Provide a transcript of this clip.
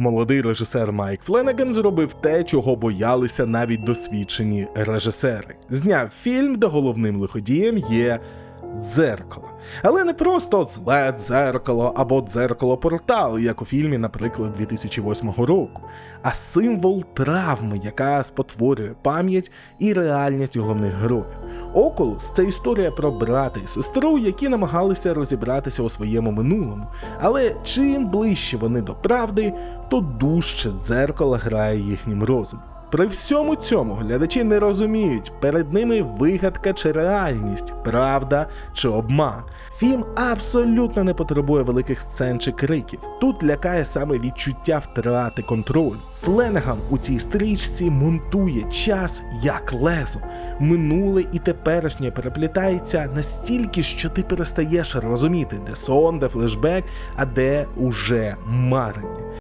Молодий режисер Майк Фленеген зробив те, чого боялися навіть досвідчені режисери. Зняв фільм, де головним лиходієм є дзеркало. Але не просто зле дзеркало або дзеркало портал, як у фільмі, наприклад, 2008 року, а символ травми, яка спотворює пам'ять і реальність головних героїв. Окулус це історія про брата і сестру, які намагалися розібратися у своєму минулому. Але чим ближче вони до правди, то дужче дзеркало грає їхнім розумом. При всьому цьому глядачі не розуміють, перед ними вигадка чи реальність, правда чи обман. Фільм абсолютно не потребує великих сцен чи криків. Тут лякає саме відчуття втрати контролю. Фленеган у цій стрічці монтує час як лезо. Минуле і теперішнє переплітається настільки, що ти перестаєш розуміти, де сон, де флешбек, а де уже марення.